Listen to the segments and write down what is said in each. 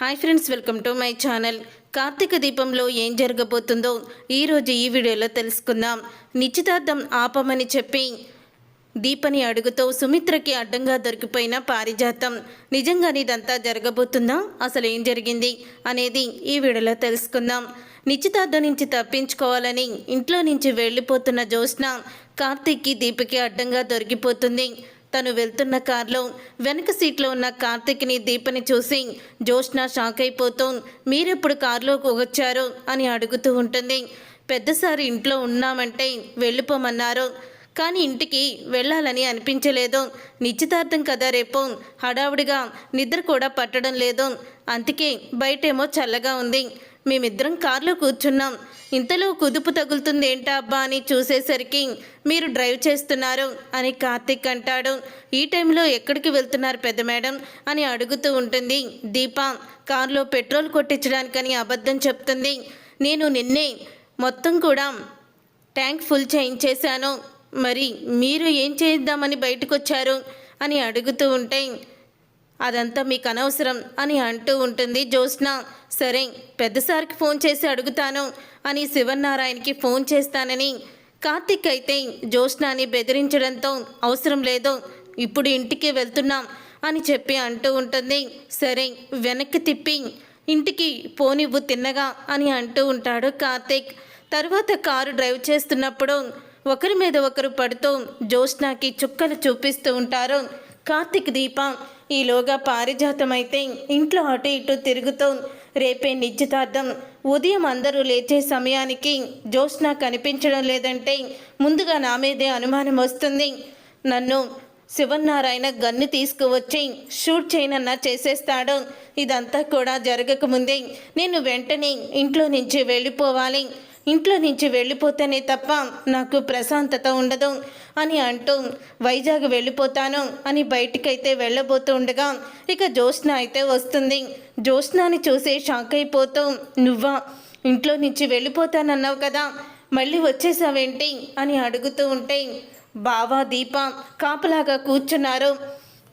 Hi friends welcome to my channel. Karthika దీపంలో ఏం జరగబోతుందో ఈరోజు ఈ వీడియోలో తెలుసుకుందాం. నిశ్చితార్థం ఆపమని చెప్పి దీపని అడుగుతో సుమిత్రకి అడ్డంగా దొరికిపోయిన పారిజాతం. నిజంగానే ఇదంతా జరగబోతుందా? అసలు ఏం జరిగింది? అనేది ఈ వీడియోలో తెలుసుకుందాం. నిశ్చితార్థం నుంచి తప్పించుకోవాలని ఇంట్లో నుంచి వెళ్ళిపోతున్న జ్యోత్స్న కార్తీక్కి దీపకి అడ్డంగా దొరికిపోతుంది. తను వెళ్తున్న కారులో వెనక సీట్లో ఉన్న కార్తిక్ని దీపని చూసి జోష్న షాక్ అయిపోతూ మీరెప్పుడు కారులోకి వచ్చారు? అని అడుగుతూ ఉంటుంది. పెద్దసారి ఇంట్లో ఉన్నామంటే వెళ్ళిపోమన్నారు. కానీ ఇంటికి వెళ్ళాలని అనిపించలేదు. నిశ్చితార్థం కదా రేపు. హడావుడిగా నిద్ర కూడా పట్టడం లేదు. అందుకే బయటేమో చల్లగా ఉంది. మేమిద్దరం కారులో కూర్చున్నాం. ఇంతలో కుదుపు తగులుతుంది ఏంటా అబ్బా అని చూసేసరికి మీరు డ్రైవ్ చేస్తున్నారు అని కార్తిక్ అంటాడు. ఈ టైంలో ఎక్కడికి వెళ్తున్నారు పెద్ద మేడం అని అడుగుతూ ఉంటుంది. దీప కారులో పెట్రోల్ కొట్టించడానికని అబద్ధం చెప్తుంది. నేను నిన్నే మొత్తం కూడా ట్యాంక్ ఫుల్ చేయించేశాను. మరి మీరు ఏం చేద్దామని బయటకు వచ్చారు అని అడుగుతూ ఉంటే అదంతా మీకు అనవసరం అని అంటూ ఉంటుంది. జ్యోత్స్న సరే పెద్దసారికి ఫోన్ చేసి అడుగుతాను అని శివనారాయణకి ఫోన్ చేస్తానని. కార్తిక్ అయితే జ్యోత్స్నాని బెదిరించడంతో అవసరం లేదు ఇప్పుడు ఇంటికి వెళ్తున్నాం అని చెప్పి అంటూ ఉంటుంది. సరే వెనక్కి తిప్పి ఇంటికి పోనివ్వు తిన్నగా అని అంటూ ఉంటాడు కార్తిక్. తర్వాత కారు డ్రైవ్ చేస్తున్నప్పుడు ఒకరి మీద ఒకరు పడుతూ జ్యోత్స్నాకి చుక్కలు చూపిస్తూ ఉంటారు. కార్తిక్ దీప ఈలోగా పారిజాతం అయితే ఇంట్లో అటు ఇటు తిరుగుతూ రేపే నిశ్చితార్థం. ఉదయం అందరూ లేచే సమయానికి జ్యోత్స్న కనిపించడం లేదంటే ముందుగా నా మీదే అనుమానం వస్తుంది. నన్ను శివనారాయణ గన్ను తీసుకువచ్చి షూట్ చేయనన్నా చేసేస్తాడు. ఇదంతా కూడా జరగకముందే. నేను వెంటనే ఇంట్లో నుంచి వెళ్ళిపోవాలి. ఇంట్లో నుంచి వెళ్ళిపోతేనే తప్ప నాకు ప్రశాంతత ఉండదు అని అంటూ వైజాగ్ వెళ్ళిపోతాను అని బయటికైతే వెళ్ళబోతూ ఉండగా ఇక జ్యోత్స్న అయితే వస్తుంది. జ్యోత్స్నాని చూసి షాక్ అయిపోతూ నువ్వా? ఇంట్లో నుంచి వెళ్ళిపోతానన్నావు కదా మళ్ళీ వచ్చేసావేంటి? అని అడుగుతూ ఉంటే బావా దీప కాపలాగా కూర్చున్నారు.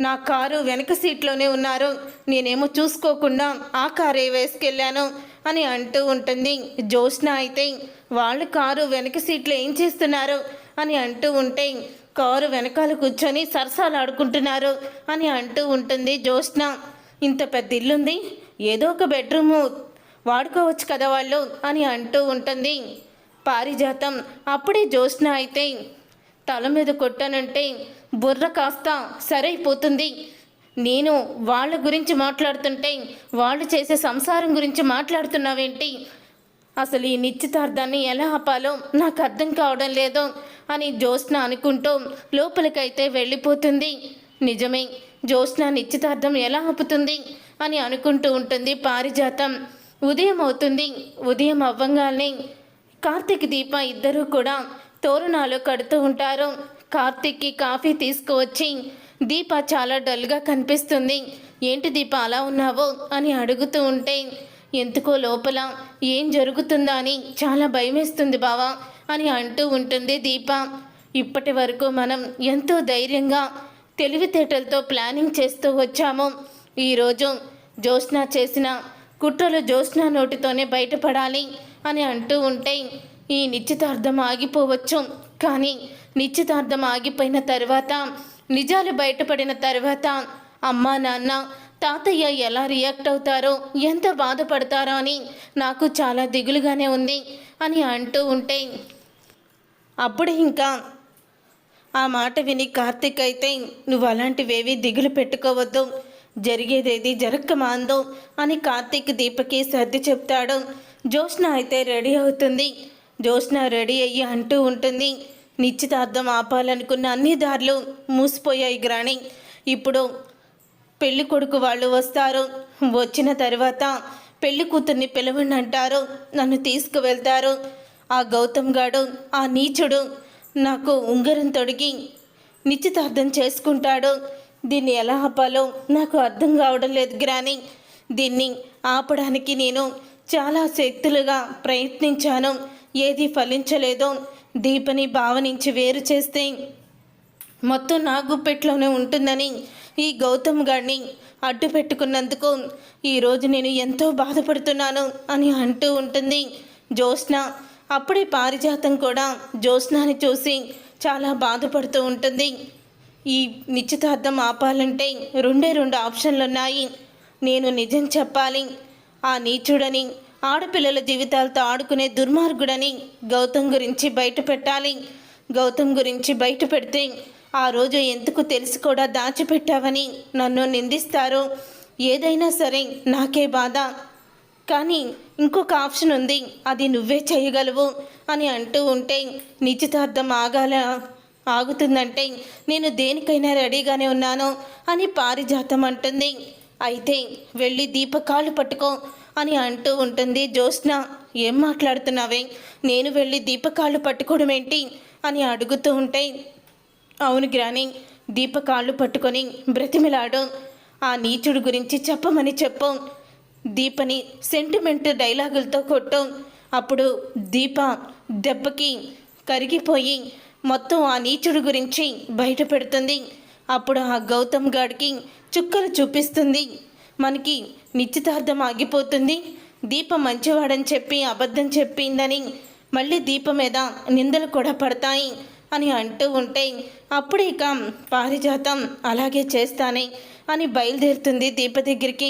నా కారు వెనక సీట్లోనే ఉన్నారు. నేనేమో చూసుకోకుండా ఆ కారే వేసుకెళ్ళాను. అని అంటూ ఉంటుంది. జ్యోత్స్న అయితే వాళ్ళు కారు వెనక సీట్లో ఏం చేస్తున్నారు? అని అంటూ ఉంటే కారు వెనకాల కూర్చొని సరసాలు ఆడుకుంటున్నారు అని అంటూ ఉంటుంది జ్యోత్స్న. ఇంత పెద్ద ఇల్లుంది ఏదో ఒక బెడ్రూము వాడుకోవచ్చు కదా వాళ్ళు అని అంటూ ఉంటుంది. పారిజాతం. అప్పుడే జ్యోత్స్న అయితే తల మీద కొట్టానంటే బుర్ర కాస్త సరైపోతుంది. నేను వాళ్ళ గురించి మాట్లాడుతుంటే వాళ్ళు చేసే సంసారం గురించి మాట్లాడుతున్నావేంటి? అసలు ఈ నిశ్చితార్థాన్ని ఎలా ఆపాలో నాకు అర్థం కావడం లేదు అని జ్యోత్స్న అనుకుంటూ లోపలికైతే వెళ్ళిపోతుంది. నిజమే జ్యోత్స్న నిశ్చితార్థం ఎలా ఆపుతుంది అని అనుకుంటూ ఉంటుంది పారిజాతం. ఉదయం అవుతుంది ఉదయం అవ్వంగానే కార్తీక్ దీప ఇద్దరూ కూడా తోరణాలు కడుతూ ఉంటారు. కార్తీక్కి కాఫీ తీసుకువచ్చి దీప చాలా డల్గా కనిపిస్తుంది. ఏంటి దీప అలా ఉన్నావో? అని అడుగుతూ ఉంటే ఎందుకో లోపల ఏం జరుగుతుందా అని చాలా భయమేస్తుంది బావా అని అంటూ ఉంటుంది దీప. ఇప్పటి వరకు మనం ఎంతో ధైర్యంగా తెలివితేటలతో ప్లానింగ్ చేస్తూ వచ్చాము. ఈరోజు జ్యోత్స్న చేసిన కుట్రలు జ్యోత్స్న నోటితోనే బయటపడాలి అని అంటూ ఉంటే ఈ నిశ్చితార్థం ఆగిపోవచ్చు. కానీ నిశ్చితార్థం ఆగిపోయిన తర్వాత నిజాలు బయటపడిన తర్వాత అమ్మా నాన్న తాతయ్య ఎలా రియాక్ట్ అవుతారో ఎంత బాధపడతారో అని నాకు చాలా దిగులుగానే ఉంది అని అంటూ ఉంటే అప్పుడు ఇంకా ఆ మాట విని కార్తీక్ అయితే నువ్వు అలాంటివేవి దిగులు పెట్టుకోవద్దు. జరిగేదేది జరక్క మాందో అని కార్తిక్ దీపకి సర్ది చెప్తాడు. జోష్న అయితే రెడీ అవుతుంది. జ్యోత్స్న రెడీ అయ్యి అంటూ ఉంటుంది. నిశ్చితార్థం ఆపాలనుకున్న అన్ని దారులు మూసిపోయాయి గ్రాణి. ఇప్పుడు పెళ్ళి కొడుకు వాళ్ళు వస్తారు. వచ్చిన తర్వాత పెళ్ళి కూతుర్ని పిలవండి అంటారు. నన్ను తీసుకువెళ్తారు. ఆ గౌతమ్ గాడు ఆ నీచుడు నాకు ఉంగరం తొడిగి నిశ్చితార్థం చేసుకుంటాడు. దీన్ని ఎలా ఆపాలో నాకు అర్థం కావడం లేదు గ్రాని దీన్ని ఆపడానికి నేను చాలా శక్తులుగా ప్రయత్నించాను. ఏది ఫలించలేదో దీపని భావనించి వేరు చేస్తే మొత్తం నా గుప్పెట్లోనే ఉంటుందని ఈ గౌతమ్ గారిని అడ్డు పెట్టుకున్నందుకు ఈరోజు నేను ఎంతో బాధపడుతున్నాను అని అంటూ ఉంటుంది జ్యోత్స్న. అప్పుడే పారిజాతం కూడా జ్యోత్స్నాని చూసి చాలా బాధపడుతూ ఉంటుంది. ఈ నిశ్చితార్థం ఆపాలంటే రెండే రెండు ఆప్షన్లు ఉన్నాయి నేను నిజం చెప్పాలి. ఆ నీచుడని ఆడపిల్లల జీవితాలతో ఆడుకునే దుర్మార్గుడని గౌతమ్ గురించి బయట పెట్టాలి. గౌతమ్ గురించి బయట పెడితే ఆ రోజు ఎందుకు తెలిసి కూడా దాచిపెట్టావని నన్ను నిందిస్తారు. ఏదైనా సరే నాకే బాధ. కానీ ఇంకొక ఆప్షన్ ఉంది. అది నువ్వే చేయగలవు అని అంటూ ఉంటే నిశ్చితార్థం ఆగాల ఆగుతుందంటే నేను దేనికైనా రెడీగానే ఉన్నాను అని పారిజాతం అంటుంది. అయితే వెళ్ళి దీపకాళ్ళు పట్టుకో. అని అంటూ ఉంటుంది. జ్యోత్స్న ఏం మాట్లాడుతున్నావే? నేను వెళ్ళి దీపకాళ్ళు పట్టుకోవడం ఏంటి? అని అడుగుతూ ఉంటే అవును గ్రాని దీపకాళ్ళు పట్టుకొని బ్రతిమిలాడు. ఆ నీచుడు గురించి చెప్పమని చెప్పు. దీపని సెంటిమెంట్ డైలాగులతో కొట్టు. అప్పుడు దీప దెబ్బకి కరిగిపోయి మొత్తం ఆ నీచుడు గురించి బయట పెడుతుంది. అప్పుడు ఆ గౌతమ్ గాడికి చుక్కలు చూపిస్తుంది. మనకి నిశ్చితార్థం ఆగిపోతుంది. దీప మంచివాడని చెప్పి అబద్ధం చెప్పిందని మళ్ళీ దీప మీద నిందలు కూడా పడతాయి అని అంటూ ఉంటే అప్పుడు ఇక పారిజాతం అలాగే చేస్తానే అని బయలుదేరుతుంది దీప దగ్గరికి.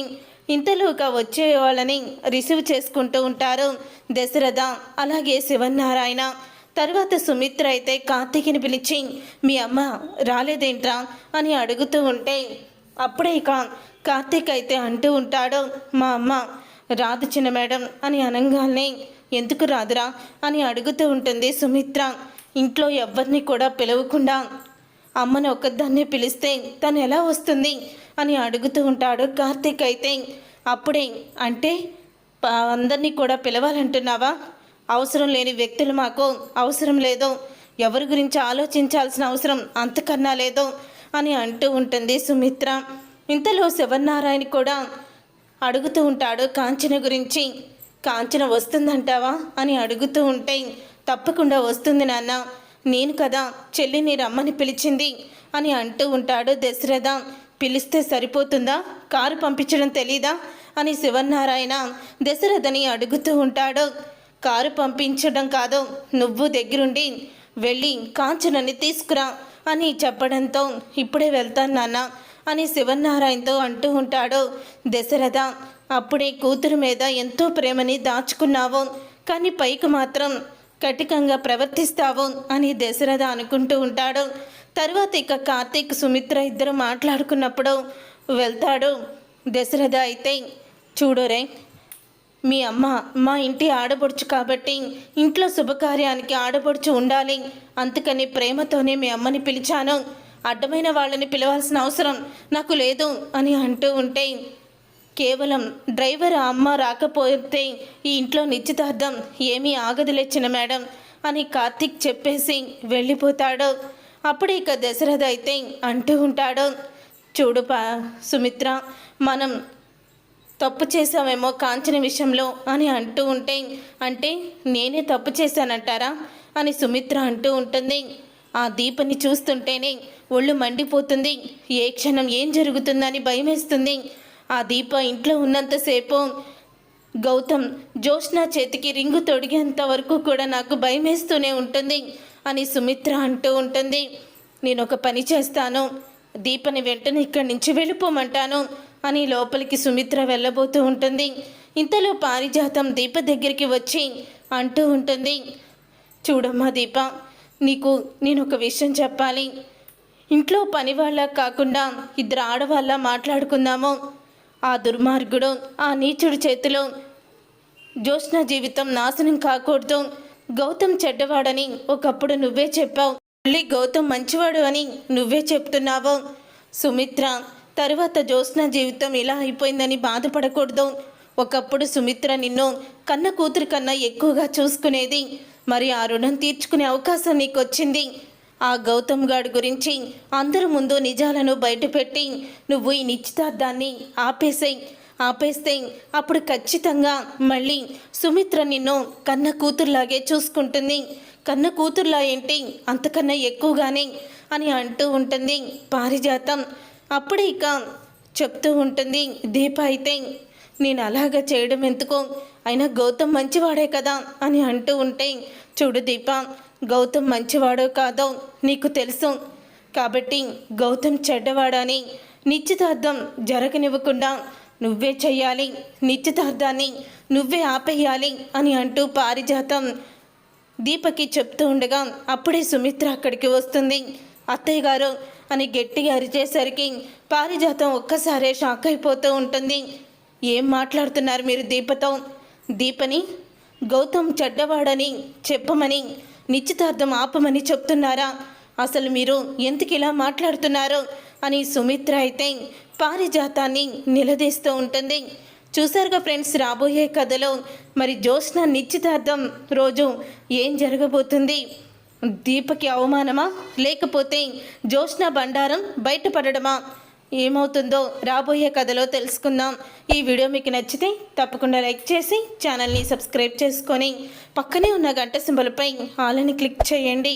ఇంతలోగా వచ్చే వాళ్ళని రిసీవ్ చేసుకుంటూ ఉంటారు దశరథ అలాగే శివనారాయణ తర్వాత సుమిత్ర అయితే కార్తీకిని పిలిచి మీ అమ్మ రాలేదేంట్రా? అని అడుగుతూ ఉంటే అప్పుడే ఇక కార్తీక్ అయితే అంటూ ఉంటాడు మా అమ్మ రాదు చిన్న మేడం అని అనగానే ఎందుకు రాదురా? అని అడుగుతూ ఉంటుంది సుమిత్ర ఇంట్లో ఎవరిని కూడా పిలవకుండా అమ్మను ఒక్కదాన్నే పిలిస్తే తను ఎలా వస్తుంది? అని అడుగుతూ ఉంటాడు కార్తీక్ అయితే అప్పుడే అంటే అందరినీ కూడా పిలవాలంటున్నావా? అవసరం లేని వ్యక్తులు మాకు అవసరం లేదు. ఎవరి గురించి ఆలోచించాల్సిన అవసరం అంతకన్నా లేదు. అని అంటూ ఉంటుంది సుమిత్ర. ఇంతలో శివనారాయణ కూడా అడుగుతూ ఉంటాడు కాంచన గురించి. కాంచన వస్తుందంటావా? అని అడుగుతూ ఉంటే తప్పకుండా వస్తుంది నాన్న. నేను కదా చెల్లిని రమ్మని పిలిచింది అని అంటూ ఉంటాడు దశరథ. పిలిస్తే సరిపోతుందా? కారు పంపించడం తెలీదా? అని శివనారాయణ దశరథని అడుగుతూ ఉంటాడు. కారు పంపించడం కాదు. నువ్వు దగ్గరుండి వెళ్ళి కాంచనని తీసుకురా. అని చెప్పడంతో ఇప్పుడే వెళ్తాను నాన్న అని శివనారాయణతో అంటూ ఉంటాడు. దశరథ అప్పుడే కూతురు మీద ఎంతో ప్రేమని దాచుకున్నావు. కానీ పైకి మాత్రం కటికంగా ప్రవర్తిస్తావు అని దశరథ అనుకుంటూ ఉంటాడు. తర్వాత ఇక కార్తీక్ సుమిత్ర ఇద్దరు మాట్లాడుకున్నప్పుడు వెళ్తాడు. దశరథ అయితే చూడురే మీ అమ్మ మా ఇంటి ఆడపడుచు కాబట్టి ఇంట్లో శుభకార్యానికి ఆడపడుచు ఉండాలి. అందుకని ప్రేమతోనే మీ అమ్మని పిలిచాను. అడ్డమైన వాళ్ళని పిలవాల్సిన అవసరం నాకు లేదు అని అంటూ ఉంటే కేవలం డ్రైవర్ ఆ అమ్మ రాకపోతే ఈ ఇంట్లో నిశ్చితార్థం ఏమీ ఆగదులేచిన మేడం అని కార్తీక్ చెప్పేసి వెళ్ళిపోతాడు. అప్పుడు ఇక దశరథ అయితే అంటూ ఉంటాడు. చూడు పా సుమిత్ర మనం తప్పు చేసామేమో కాంచన విషయంలో అని అంటూ ఉంటే అంటే నేనే తప్పు చేశానంటారా అని సుమిత్ర అంటూ ఉంటుంది. ఆ దీపని చూస్తుంటేనే ఒళ్ళు మండిపోతుంది. ఏ క్షణం ఏం జరుగుతుందని భయమేస్తుంది. ఆ దీప ఇంట్లో ఉన్నంతసేపు గౌతమ్ జోష్నా చేతికి రింగు తొడిగేంత వరకు కూడా నాకు భయమేస్తూనే ఉంటుంది అని సుమిత్ర అంటూ ఉంటుంది. నేను ఒక పని చేస్తాను. దీపని వెంటనే ఇక్కడి నుంచి వెళ్ళిపోమంటాను. అని లోపలికి సుమిత్ర వెళ్ళబోతూ ఉంటుంది. ఇంతలో పారిజాతం దీప దగ్గరికి వచ్చి అంటూ ఉంటుంది. చూడమ్మా దీప నీకు నేను ఒక విషయం చెప్పాలి. ఇంట్లో పని వాళ్ళ కాకుండా ఇద్దరు ఆడవాళ్ళ మాట్లాడుకుందాము. ఆ దుర్మార్గుడు ఆ నీచుడు చేతిలో జ్యోత్స్న జీవితం నాశనం కాకూడదు. గౌతమ్ చెడ్డవాడని ఒకప్పుడు నువ్వే చెప్పావు. మళ్ళీ గౌతమ్ మంచివాడు అని నువ్వే చెప్తున్నావు. సుమిత్ర తర్వాత జ్యోత్స్న జీవితం ఇలా అయిపోయిందని బాధపడకూడదు. ఒకప్పుడు సుమిత్ర నిన్ను కన్న కూతురు కన్నా ఎక్కువగా చూసుకునేది. మరి ఆ రుణం తీర్చుకునే అవకాశం నీకు వచ్చింది ఆ గౌతమ్ గాడి గురించి అందరి ముందు నిజాలను బయటపెట్టి నువ్వు ఈ నిశ్చితార్థాన్ని ఆపేసేయి ఆపేస్తే అప్పుడు ఖచ్చితంగా మళ్ళీ సుమిత్ర నిన్ను కన్న కూతురులాగే చూసుకుంటుంది. కన్న కూతురులా ఏంటి? అంతకన్నా ఎక్కువగానే అని అంటూ ఉంటుంది. పారిజాతం అప్పుడే ఇక చెప్తూ ఉంటుంది దీప అయితే నేను అలాగా చేయడం ఎందుకో? అయినా గౌతమ్ మంచివాడే కదా? అని అంటూ ఉంటే చూడు దీప గౌతమ్ మంచివాడో కాదో నీకు తెలుసు. కాబట్టి గౌతమ్ చెడ్డవాడని నిశ్చితార్థం జరగనివ్వకుండా నువ్వే చెయ్యాలి నిశ్చితార్థాన్ని నువ్వే ఆపేయాలి అని అంటూ పారిజాతం దీపకి చెప్తూ ఉండగా అప్పుడే సుమిత్ర అక్కడికి వస్తుంది. అత్తయ్య గారు అని గట్టిగా అరిచేసరికి పారిజాతం ఒక్కసారే షాక్ అయిపోతూ ఉంటుంది. ఏం మాట్లాడుతున్నారు మీరు దీపతో? దీపని గౌతమ్ చెడ్డవాడని చెప్పమని నిశ్చితార్థం ఆపమని చెప్తున్నారా? అసలు మీరు ఎందుకు ఇలా మాట్లాడుతున్నారు? అని సుమిత్ర అయితే పారిజాతాన్ని నిలదీస్తూ ఉంటుంది. చూసారుగా ఫ్రెండ్స్ రాబోయే కథలో మరి జ్యోత్స్న నిశ్చితార్థం రోజు ఏం జరగబోతుంది? దీపకి అవమానమా? లేకపోతే జ్యోత్స్న బండారం బయటపడడమా? ఏమవుతుందో రాబోయే కథలో తెలుసుకుందాం. ఈ వీడియో మీకు నచ్చితే తప్పకుండా లైక్ చేసి ఛానల్ని సబ్స్క్రైబ్ చేసుకొని పక్కనే ఉన్న గంట సింబల్పై ఆలని క్లిక్ చేయండి.